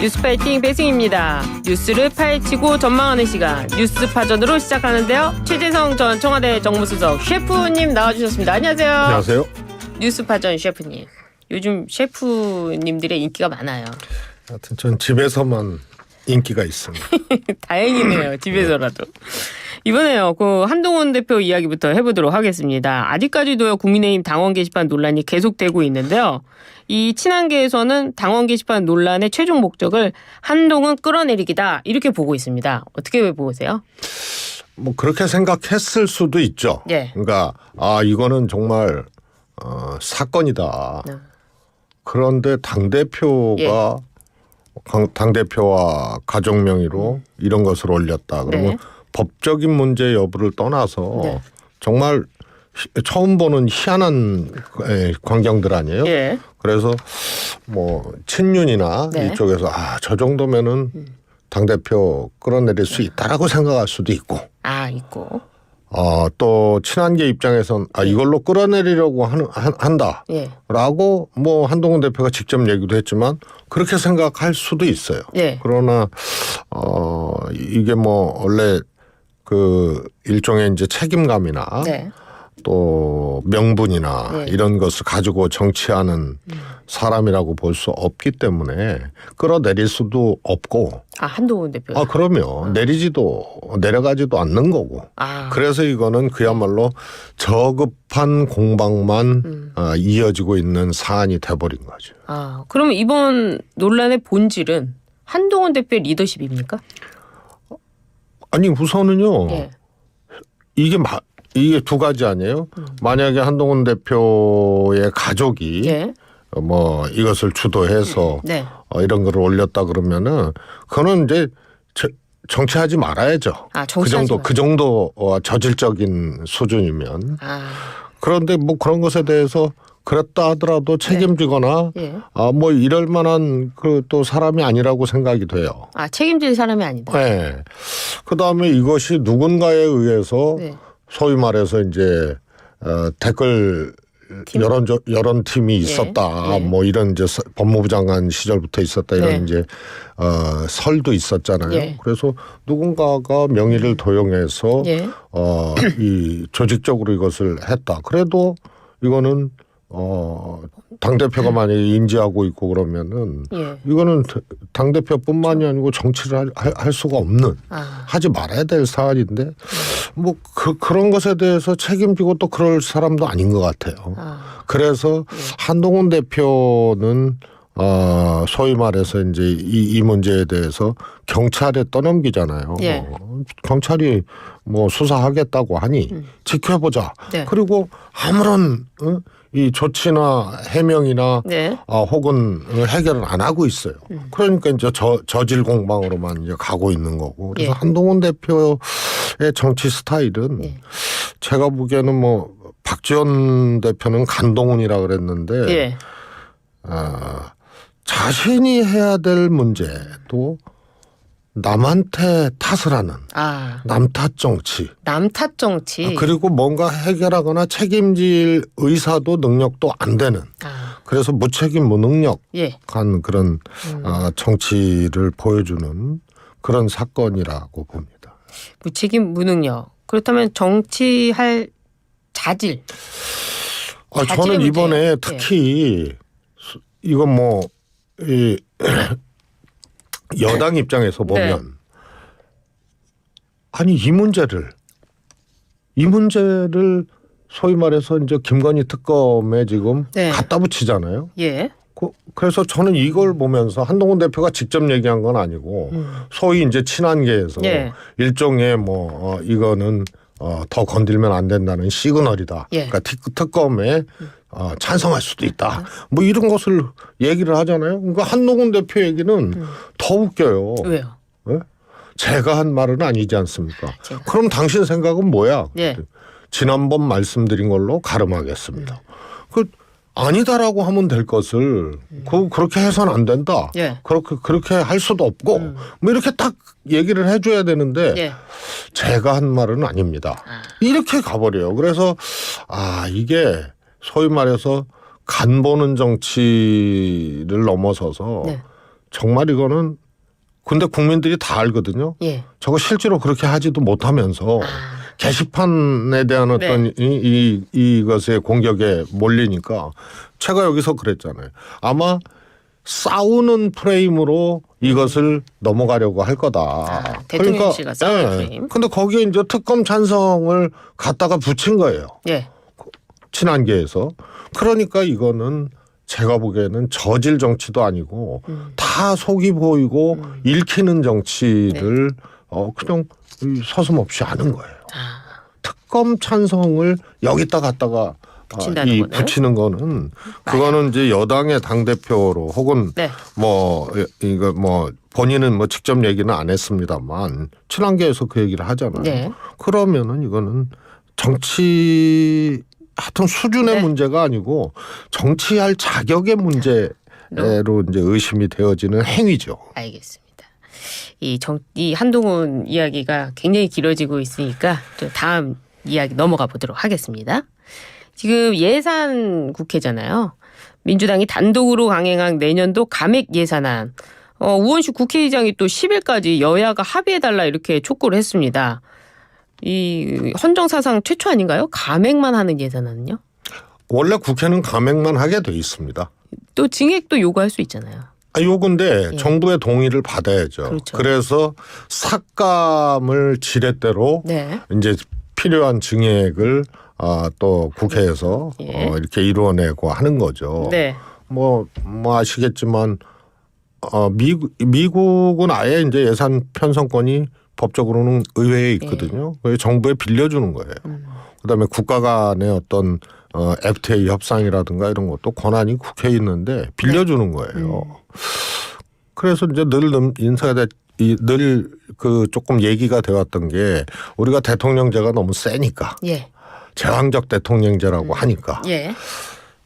뉴스 파이팅 배승입니다. 뉴스를 파헤치고 전망하는 시간 뉴스 파전으로 시작하는데요. 최재성 전 청와대 정무수석 셰프님 나와주셨습니다. 안녕하세요. 안녕하세요. 뉴스 파전 셰프님. 요즘 셰프님들의 인기가 많아요. 하여튼 전 집에서만 인기가 있습니다. 다행이네요. 집에서라도. 이번에요. 그 한동훈 대표 이야기부터 해보도록 하겠습니다. 아직까지도요 국민의힘 당원 게시판 논란이 계속되고 있는데요. 이 친한계에서는 당원 게시판 논란의 최종 목적을 한동훈 끌어내리기다 이렇게 보고 있습니다. 어떻게 보세요? 뭐 그렇게 생각했을 수도 있죠. 예. 그러니까 아 이거는 정말 어, 사건이다. 네. 그런데 당 대표가 예. 당 대표와 가족 명의로 이런 것을 올렸다. 그러면 네. 법적인 문제 여부를 떠나서 네. 정말 희- 처음 보는 희한한 에, 광경들 아니에요? 예. 그래서 뭐 친윤이나 네. 음. 이쪽에서 아 저 정도면은 당 대표 끌어내릴 수 있다라고 생각할 수도 있고 아 있고. 어, 또 친한계 입장에선 아 이걸로 끌어내리려고 하는 한, 한다. 예. 라고 뭐 한동훈 대표가 직접 얘기도 했지만 그렇게 생각할 수도 있어요. 예. 그러나 어 이게 뭐 원래 그 일종의 이제 책임감이나 네. 또 명분이나 네. 이런 것을 가지고 정치하는 사람이라고 볼 수 없기 때문에 끌어내릴 수도 없고 아 한동훈 대표. 아 그러면 내리지도 내려가지도 않는 거고 아. 그래서 이거는 그야말로 저급한 공방만 음. 어, 이어지고 있는 사안이 돼버린 거죠. 아 그러면 이번 논란의 본질은 한동훈 대표의 리더십입니까? 아니 우선은요 예. 이게 마, 이게 두 가지 아니에요? 만약에 한동훈 대표의 가족이 예. 어, 뭐 이것을 주도해서 네. 어, 이런 거를 올렸다 그러면은 그거는 이제 저- 정치하지 말아야죠. 아 그 정도 마. 그 정도 어, 저질적인 수준이면 아 그런데 뭐 그런 것에 대해서 그랬다 하더라도 책임지거나 예. 아뭐 이럴 만한 그 또 사람이 아니라고 생각이 돼요. 아 책임질 사람이 아니다. 네. 그 다음에 이것이 누군가에 의해서 네. 소위 말해서 이제 어, 댓글 팀? 여론 조- 여론 팀이 있었다. 예. 뭐 이런 이제 서- 법무부 장관 시절부터 있었다 이런 네. 이제 어, 설도 있었잖아요. 예. 그래서 누군가가 명의를 도용해서 예. 어, 이 조직적으로 이것을 했다. 그래도 이거는 어, 당 대표가 만약에 인지하고 있고 그러면은 예. 이거는 당 대표뿐만이 아니고 정치를 할, 할- 할 수가 없는 아. 하지 말아야 될 사안인데 뭐 그, 그런 것에 대해서 책임지고 또 그럴 사람도 아닌 것 같아요. 아. 그래서 한동훈 대표는 어 소위 말해서 이제 이, 이 문제에 대해서 경찰에 떠넘기잖아요. 예. 어, 경찰이 뭐 수사하겠다고 하니 지켜보자. 네. 그리고 아무런 어? 이 조치나 해명이나 네. 아, 혹은 해결을 안 하고 있어요. 그러니까 이제 저, 저질 공방으로만 이제 가고 있는 거고. 그래서 예. 한동훈 대표의 정치 스타일은 예. 제가 보기에는 뭐 박지원 대표는 간동훈이라 그랬는데 예. 아, 자신이 해야 될 문제도 남한테 탓을 하는 아 남탓 정치. 남탓 정치. 아, 그리고 뭔가 해결하거나 책임질 의사도 능력도 안 되는. 아, 그래서 무책임 무능력한 예. 그런 어, 정치를 보여주는 그런 사건이라고 봅니다. 무책임 무능력. 그렇다면 정치할 자질. 아, 저는 이번에 문제예요. 특히 수- 이건 뭐 이, 여당 입장에서 네. 보면 아니 이 문제를 이 문제를 소위 말해서 이제 김건희 특검에 지금 네. 갖다 붙이잖아요. 예. 그, 그래서 저는 이걸 보면서 한동훈 대표가 직접 얘기한 건 아니고 소위 이제 친한계에서 음. 예. 일종의 뭐 어, 이거는 어, 더 건들면 안 된다는 시그널이다. 예. 그러니까 특- 특검에 어, 찬성할 수도 있다. 뭐 이런 것을 얘기를 하잖아요. 그러니까 한동훈 대표 얘기는 음. 더 웃겨요. 왜요? 예? 제가 한 말은 아니지 않습니까? 제가. 그럼 당신 생각은 뭐야? 예. 지난번 말씀드린 걸로 가름하겠습니다. 그 아니다라고 하면 될 것을 그 그렇게 해서는 안 된다. 예. 그렇게 그렇게 할 수도 없고 뭐 이렇게 딱 얘기를 해줘야 되는데 예. 제가 한 말은 아닙니다. 아. 이렇게 가버려요. 그래서 아 이게 소위 말해서 간 보는 정치를 넘어서서 네. 정말 이거는 근데 국민들이 다 알거든요. 예. 저거 실제로 그렇게 하지도 못하면서 아, 게시판에 대한 어떤 이, 이 이것의 공격에 몰리니까 제가 여기서 그랬잖아요. 아마 싸우는 프레임으로 이것을 넘어가려고 할 거다. 아, 대통령실과 싸우는 예. 프레임. 근데 거기에 이제 특검 찬성을 갖다가 붙인 거예요. 예. 친한계에서. 그러니까 이거는 제가 보기에는 저질 정치도 아니고 음. 다 속이 보이고 읽히는 정치를 네. 어 그냥 이 서슴없이 하는 거예요. 아, 특검 찬성을 여기다 갖다가 붙인다는 이 거는? 붙이는 거는 그거는 이제 여당의 당 대표로 혹은 네. 뭐 이거 뭐 본인은 뭐 직접 얘기는 안 했습니다만 친한계에서 그 얘기를 하잖아요. 네. 그러면은 이거는 정치 하여튼 수준의 네. 문제가 아니고 정치할 자격의 문제로 이제 의심이 되어지는 행위죠. 알겠습니다. 이 정, 이 한동훈 이야기가 굉장히 길어지고 있으니까 또 다음 이야기 넘어가 보도록 하겠습니다. 지금 예산 국회잖아요. 민주당이 단독으로 강행한 내년도 감액 예산안. 어, 우원식 국회의장이 또 10일까지 여야가 합의해달라 이렇게 촉구를 했습니다. 이 헌정사상 최초 아닌가요? 감액만 하는 예산안은요? 원래 국회는 감액만 하게 돼 있습니다. 또 증액도 요구할 수 있잖아요. 아, 요건데 예. 정부의 동의를 받아야죠. 그렇죠. 래서 삭감을 지렛대로 네. 이제 필요한 증액을 아, 또 국회에서 예. 어, 이렇게 이루어내고 하는 거죠. 네. 뭐, 뭐 아시겠지만 어, 미국, 미국은 아예 이제 예산 편성권이 법적으로는 의회에 있거든요. 그래서 정부에 빌려주는 거예요. 음. 그다음에 국가 간의 어떤 어, FTA 협상이라든가 이런 것도 권한이 국회에 있는데 빌려주는 거예요. 그래서 이제 늘 인사가 늘그 조금 얘기가 되었던 게 우리가 대통령제가 너무 세니까 예. 제왕적 대통령제라고 하니까 예.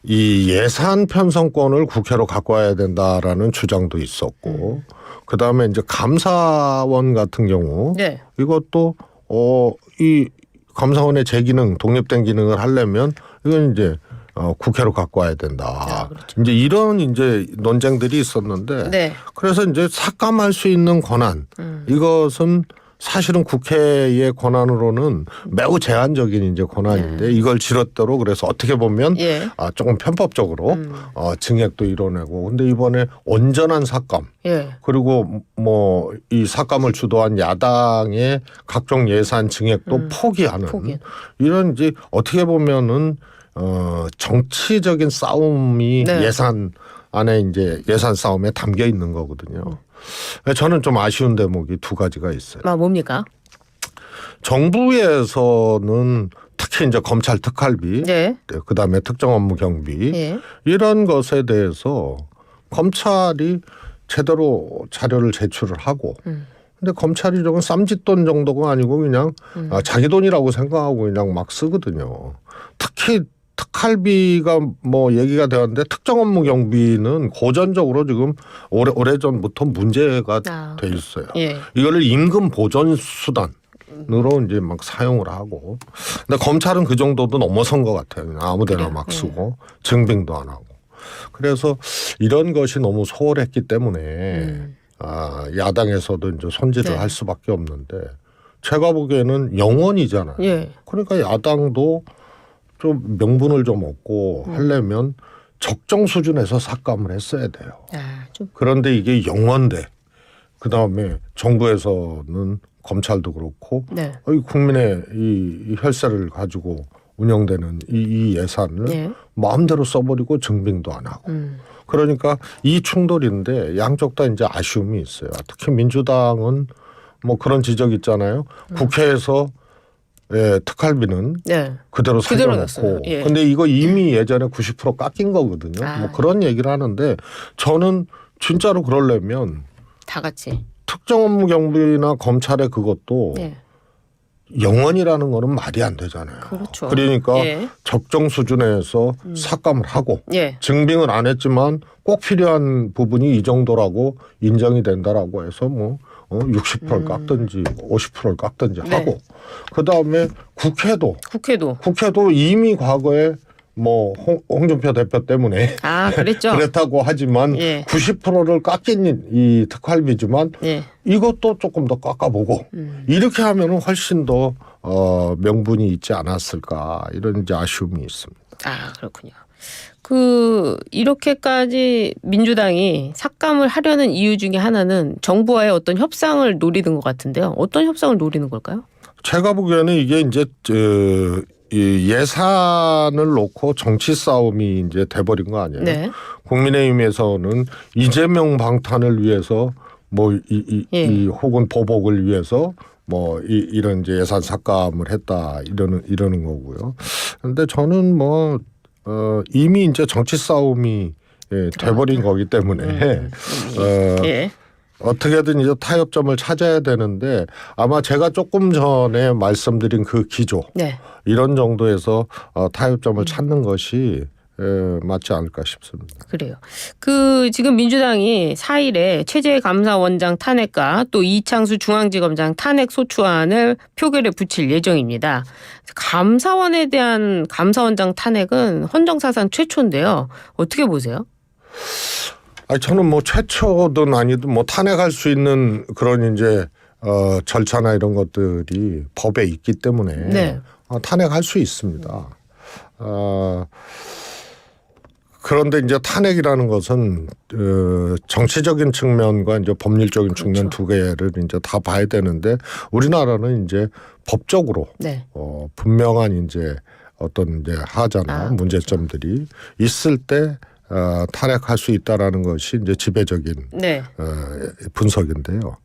이 예산 편성권을 국회로 갖고 와야 된다라는 주장도 있었고 그 다음에 이제 감사원 같은 경우 네. 이것도 어이 감사원의 재기능 독립된 기능을 하려면 이건 이제 어 국회로 갖고 와야 된다. 아, 그렇죠. 이제 이런 이제 논쟁들이 있었는데 네. 그래서 이제 삭감할 수 있는 권한 음. 이것은 사실은 국회의 권한으로는 매우 제한적인 이제 권한인데 이걸 지렛대로 그래서 어떻게 보면 네. 예. 아 조금 편법적으로 음. 어 증액도 이뤄내고 근데 이번에 온전한 삭감 예. 그리고 뭐 이 삭감을 주도한 야당의 각종 예산 증액도 음, 포기하는 포기. 이런 이제 어떻게 보면은 어 정치적인 싸움이 네. 예산 안에 이제 예산 싸움에 담겨 있는 거거든요. 저는 좀 아쉬운 대목이 두 가지가 있어요. 아 뭡니까? 정부에서는 특히 이제 검찰 특활비, 네. 그다음에 특정 업무 경비 예. 이런 것에 대해서 검찰이 제대로 자료를 제출을 하고 음. 근데 검찰이 저건 쌈짓돈 정도가 아니고 그냥 음. 아, 자기 돈이라고 생각하고 그냥 막 쓰거든요. 특히 특할비가 뭐 얘기가 되었는데 특정 업무 경비는 고전적으로 지금 오래 오래전부터 문제가 아. 돼 있어요. 예. 이거를 임금 보전 수단 으로 이제 막 사용을 하고. 근데 검찰은 그 정도도 넘어선 것 같아요. 아무데나 그래요? 막 예. 쓰고 증빙도 안 하고. 그래서 이런 것이 너무 소홀했기 때문에 음. 아, 야당에서도 이제 손질을 네. 할 수밖에 없는데 제가 보기에는 영원이잖아요. 예. 그러니까 야당도 좀 명분을 좀 얻고 음. 하려면 적정 수준에서 삭감을 했어야 돼요. 아, 좀 그런데 이게 영원대. 그 다음에 정부에서는 검찰도 그렇고 네. 이 국민의 이, 이 혈세를 가지고 운영되는 이, 이 예산을 네. 마음대로 써버리고 증빙도 안 하고. 음. 그러니까 이 충돌인데 양쪽 다 이제 아쉬움이 있어요. 특히 민주당은 뭐 그런 지적 있잖아요. 음. 국회에서 예, 특할비는 네. 그대로. 살려놓고 예. 근데 이거 이미 예전에 90% 깎인 거거든요. 아. 뭐 그런 얘기를 하는데 저는 진짜로 그러려면 다 같이. 특정 업무 경비나 검찰의 그것도 예. 영원이라는 거는 말이 안 되잖아요. 그렇죠. 그러니까 예. 적정 수준에서 삭감을 하고 예. 증빙은 안 했지만 꼭 필요한 부분이 이 정도라고 인정이 된다라고 해서 뭐 어, 60%를 깎든지 50%를 깎든지 음. 네. 하고 그 다음에 국회도 국회도 국회도 이미 과거에 뭐 홍, 홍준표 대표 때문에 아, 그랬죠. 그렇다고 하지만 예. 90%를 깎인 이 특활비지만 예. 이것도 조금 더 깎아보고 음. 이렇게 하면은 훨씬 더 어, 명분이 있지 않았을까 이런 이제 아쉬움이 있습니다. 아, 그렇군요. 그 이렇게까지 민주당이 삭감을 하려는 이유 중에 하나는 정부와의 어떤 협상을 노리는 것 같은데요. 어떤 협상을 노리는 걸까요? 제가 보기에는 이게 이제 예산을 놓고 정치 싸움이 이제 돼버린 거 아니에요? 네. 국민의힘에서는 이재명 방탄을 위해서 뭐이 이 예. 이 혹은 보복을 위해서 뭐 이, 이런 이제 예산 삭감을 했다 이러는 이러는 거고요. 그런데 저는 뭐 어, 이미 이제 정치 싸움이 예, 돼버린 거기 때문에 음. 어, 예. 어떻게든 이제 타협점을 찾아야 되는데 아마 제가 조금 전에 말씀드린 그 기조 네. 이런 정도에서 어, 타협점을 음. 찾는 것이 에, 맞지 않을까 싶습니다. 그래요. 그 지금 민주당이 4일에 최재 감사원장 탄핵과 또 이창수 중앙지검장 탄핵 소추안을 표결에 붙일 예정입니다. 감사원에 대한 감사원장 탄핵은 헌정사상 최초인데요. 어떻게 보세요? 아니 저는 뭐 최초든 아니든 뭐 탄핵할 수 있는 그런 이제 어, 절차나 이런 것들이 법에 있기 때문에 네. 어, 탄핵할 수 있습니다. 어, 그런데 이제 탄핵이라는 것은 어, 정치적인 측면과 이제 법률적인 측면 두 개를 이제 다 봐야 되는데 우리나라는 이제 법적으로 네. 어, 분명한 이제 어떤 이제 하자나 아, 문제점들이 있을 때 어, 탄핵할 수 있다라는 것이 이제 지배적인 네. 어, 분석인데요.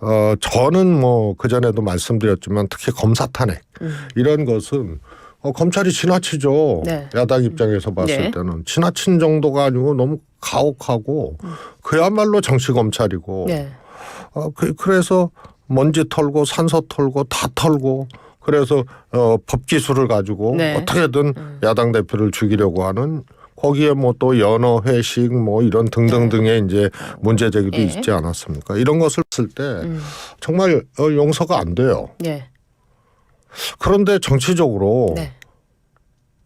어, 저는 뭐 그 전에도 말씀드렸지만 특히 검사 탄핵 음. 이런 것은 어, 검찰이 지나치죠. 네. 야당 입장에서 봤을 네. 때는 지나친 정도가 아니고 너무 가혹하고 그야말로 정치 검찰이고 네. 어, 그, 그래서 먼지 털고 산소 털고 다 털고 그래서 어, 법 기술을 가지고 네. 어떻게든 야당 대표를 죽이려고 하는 거기에 뭐 또 연어 회식 뭐 이런 등등등의 이제 문제 제기도 예. 있지 않았습니까? 이런 것을 봤을 때 음. 정말 어, 용서가 안 돼요. 네. 그런데 정치적으로 네.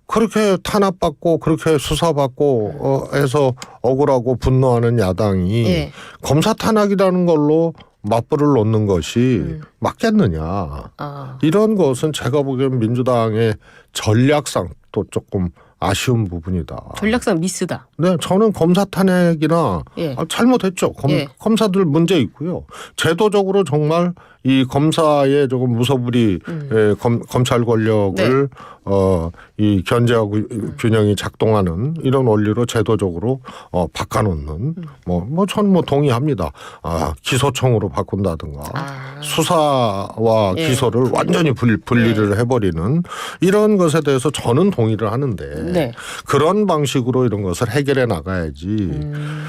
그렇게 탄압받고 그렇게 수사받고 어, 해서 억울하고 분노하는 야당이 예. 검사 탄압이라는 걸로 맞불을 놓는 것이 음. 맞겠느냐. 아. 이런 것은 제가 보기엔 민주당의 전략상 또 조금 아쉬운 부분이다. 전략상 미스다. 네, 저는 검사 탄핵이나 예. 아, 잘못했죠. 검, 예. 검사들 문제 있고요. 제도적으로 정말 이 검사의 조금 무소불위 음. 예, 검, 검찰 권력을 네. 어, 이 견제하고 음. 균형이 작동하는 이런 원리로 제도적으로 어, 바꿔놓는 음. 뭐, 뭐, 전뭐 동의합니다. 아, 기소청으로 바꾼다든가. 아. 수사와 예. 기소를 완전히 분, 분리를 해버리는 이런 것에 대해서 저는 동의를 하는데 네. 그런 방식으로 이런 것을 해결해 나가야지. 음.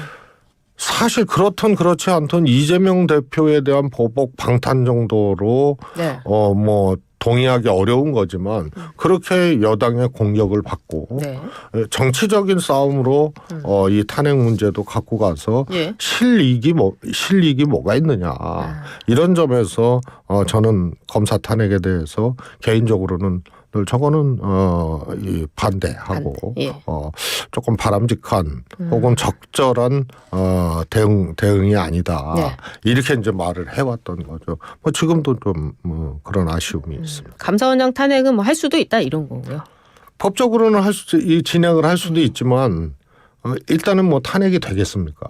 사실 그렇든 그렇지 않든 이재명 대표에 대한 보복 방탄 정도로 네. 어뭐 동의하기 어려운 거지만 그렇게 여당의 공격을 받고 네. 정치적인 싸움으로 음. 어 이 탄핵 문제도 갖고 가서 예. 실익이 뭐 실익이 뭐가 있느냐 아. 이런 점에서 어 저는 검사 탄핵에 대해서 개인적으로는 늘 저거는 어 이 반대하고 반대, 예. 어 조금 바람직한 음. 혹은 적절한 어 대응 대응이 아니다 네. 이렇게 이제 말을 해왔던 거죠. 뭐 지금도 좀 뭐 그런 아쉬움이 음. 있습니다. 감사원장 탄핵은 뭐 할 수도 있다 이런 거고요. 법적으로는 할 수, 이 진행을 할 수도 있지만 어, 일단은 뭐 탄핵이 되겠습니까?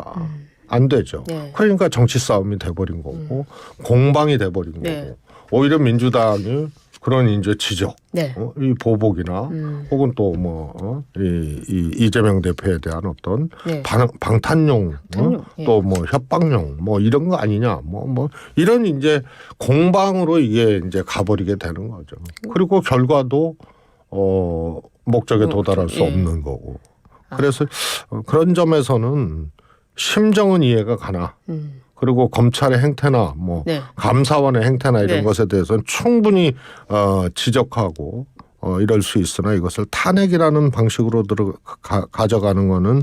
안 되죠. 음. 네. 그러니까 정치 싸움이 돼버린 거고 공방이 돼버린 네. 거고 오히려 민주당이 그런 이제 지적, 네. 어, 이 보복이나 음. 혹은 또뭐 어, 이, 이 이재명 대표에 대한 어떤 네. 방, 방탄용, 방탄용, 예. 또뭐 협박용, 뭐 이런 거 아니냐, 뭐뭐 이런 이제 공방으로 이게 이제 가버리게 되는 거죠. 그리고 결과도 어 목적에 뭐, 도달할 수 예. 없는 거고. 아. 그래서 어, 그런 점에서는 심정은 이해가 가나. 음. 그리고 검찰의 행태나 뭐 네. 감사원의 행태나 이런 네. 것에 대해서는 충분히 어, 지적하고 어, 이럴 수 있으나 이것을 탄핵이라는 방식으로 들어 가, 가져가는 거는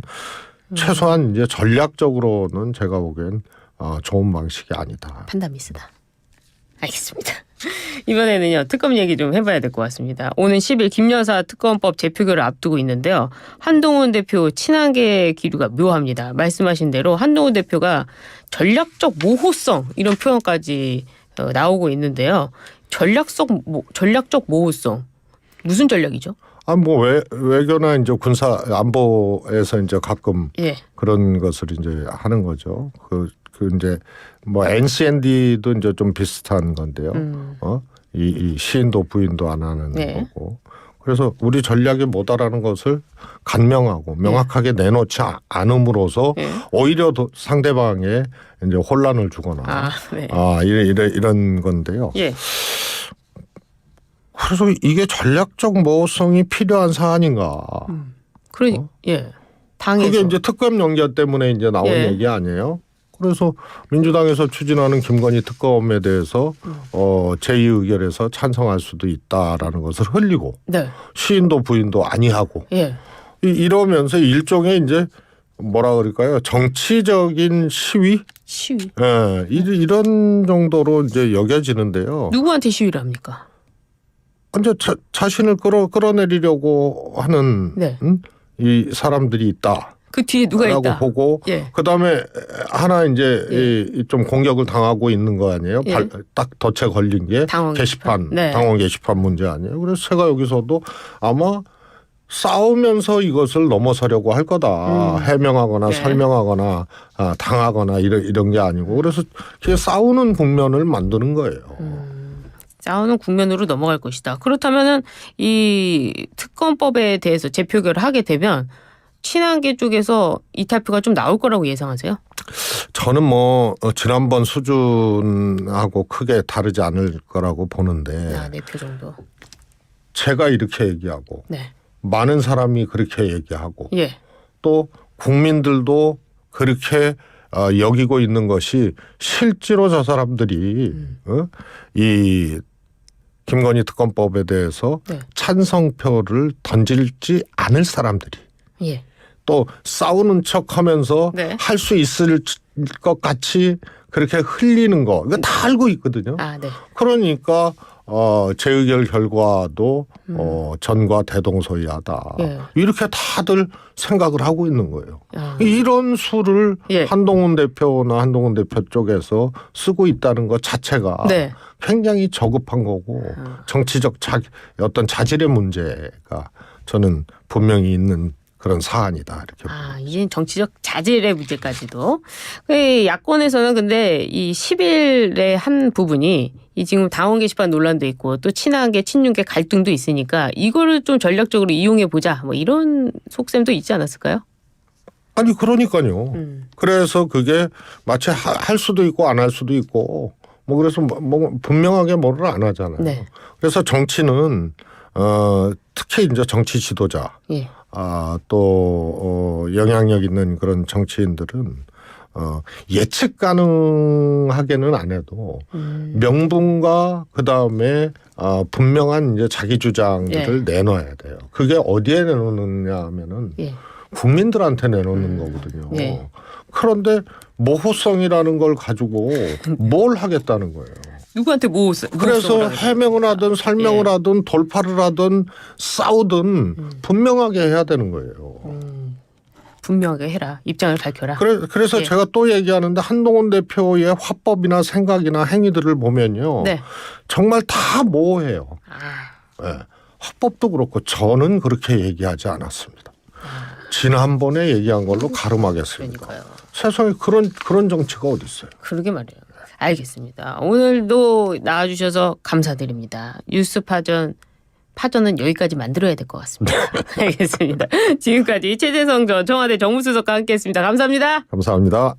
음. 최소한 이제 전략적으로는 제가 보기엔 어, 좋은 방식이 아니다. 판단 미스다. 알겠습니다. 이번에는요 특검 얘기 좀 해봐야 될 것 같습니다. 오는 10일 김여사 특검법 재표결을 앞두고 있는데요. 한동훈 대표 친한계 기류가 묘합니다. 말씀하신 대로 한동훈 대표가 전략적 모호성 이런 표현까지 어, 나오고 있는데요. 전략적 모, 전략적 모호성 무슨 전략이죠? 아뭐외 외교나 이제 군사 안보에서 이제 가끔 예. 그런 것을 이제 하는 거죠. 그, 그 이제 뭐 NCND도 이제 좀 비슷한 건데요. 음. 어? 이, 이 시인도 부인도 안 하는 네. 거고. 그래서 우리 전략이 뭐다라는 것을 간명하고 명확하게 내놓지 아- 않음으로써 네. 오히려 더 상대방에 이제 혼란을 주거나 아, 네. 아 이래 이래 이런 건데요. 예. 그래서 이게 전략적 모호성이 필요한 사안인가? 그러니 어? 예. 당에서 그게 이제 특검 연결 때문에 이제 나온 예. 얘기 아니에요? 그래서 민주당에서 추진하는 김건희 특검에 대해서 음. 어 제2 의결에서 찬성할 수도 있다라는 것을 흘리고 네. 시인도 부인도 아니하고 예. 이- 이러면서 일종의 이제 뭐라 그럴까요? 정치적인 시위? 시위. 예, 이- 이런 정도로 이제 여겨지는데요. 누구한테 시위를 합니까? 이제 자, 자신을 끌어 끌어내리려고 하는 네. 음? 이 사람들이 있다. 그 뒤에 누가 라고 있다? 보고 예. 그다음에 하나 이제 예. 이- 좀 공격을 당하고 있는 거 아니에요? 예. 발- 딱 덫에 걸린 게 당원 게시판. 네. 당원 게시판 문제 아니에요? 그래서 제가 여기서도 아마 싸우면서 이것을 넘어서려고 할 거다. 음. 해명하거나 네. 설명하거나 아, 당하거나 이런 이런 게 아니고 그래서 싸우는 국면을 만드는 거예요. 싸우는 국면으로 넘어갈 것이다. 그렇다면은 이 특검법에 대해서 재표결을 하게 되면 친한계 쪽에서 이탈표가 좀 나올 거라고 예상하세요? 저는 뭐 어, 지난번 수준하고 크게 다르지 않을 거라고 보는데 아, 네표 정도. 제가 이렇게 얘기하고 네. 많은 사람이 그렇게 얘기하고 예. 또 국민들도 그렇게 어, 여기고 있는 것이 실제로 저 사람들이 음. 어? 이 김건희 특검법에 대해서 네. 찬성표를 던질지 않을 사람들이 예. 또 싸우는 척 하면서 네. 할 수 있을 것 같이 그렇게 흘리는 거 이거 다 알고 있거든요. 아, 네. 그러니까 어 재의결 결과도 어 전과 대동소이하다. 음. 예. 이렇게 다들 생각을 하고 있는 거예요. 아, 이런 수를 예. 한동훈 대표나 한동훈 대표 쪽에서 쓰고 있다는 것 자체가 네. 굉장히 저급한 거고 아. 정치적 자, 어떤 자질의 문제가 저는 분명히 있는 그런 사안이다 이렇게 아, 이제 정치적 자질의 문제까지도. 그 야권에서는 근데 이 10일의 한 부분이 이 지금 당원 게시판 논란도 있고 또 친한계 친윤계 갈등도 있으니까 이거를 좀 전략적으로 이용해 보자. 뭐 이런 속셈도 있지 않았을까요? 아니 그러니까요. 음. 그래서 그게 마치 하- 할 수도 있고 안 할 수도 있고 뭐 그래서 뭐- 뭐 분명하게 뭐를 안 하잖아요. 네. 그래서 정치는 어 특히 이제 정치 지도자 예. 아, 또 어, 영향력 있는 그런 정치인들은 어, 예측 가능하게는 안 해도 음. 명분과 그 다음에 아, 분명한 이제 자기 주장들을 내놔야 돼요. 그게 어디에 내놓느냐 하면은 예. 국민들한테 내놓는 거거든요. 네. 그런데 모호성이라는 걸 가지고 뭘 하겠다는 거예요. 누구한테 뭐 그래서 해명을 하든 설명을 예. 하든 돌파를 하든 싸우든 분명하게 해야 되는 거예요. 음, 분명하게 해라. 입장을 밝혀라. 그래, 그래서 예. 제가 또 얘기하는데 한동훈 대표의 화법이나 생각이나 행위들을 보면요. 네. 정말 다 모호해요. 아, 예. 화법도 그렇고 저는 그렇게 얘기하지 않았습니다. 지난번에 얘기한 걸로 가름하겠습니다. 그러니까요. 세상에 그런 그런 정치가 어디 있어요? 그러게 말이에요. 알겠습니다. 오늘도 나와주셔서 감사드립니다. 뉴스 파전 파전은 여기까지 만들어야 될 것 같습니다. 알겠습니다. 지금까지 최재성 전 청와대 정무수석과 함께했습니다. 감사합니다. 감사합니다.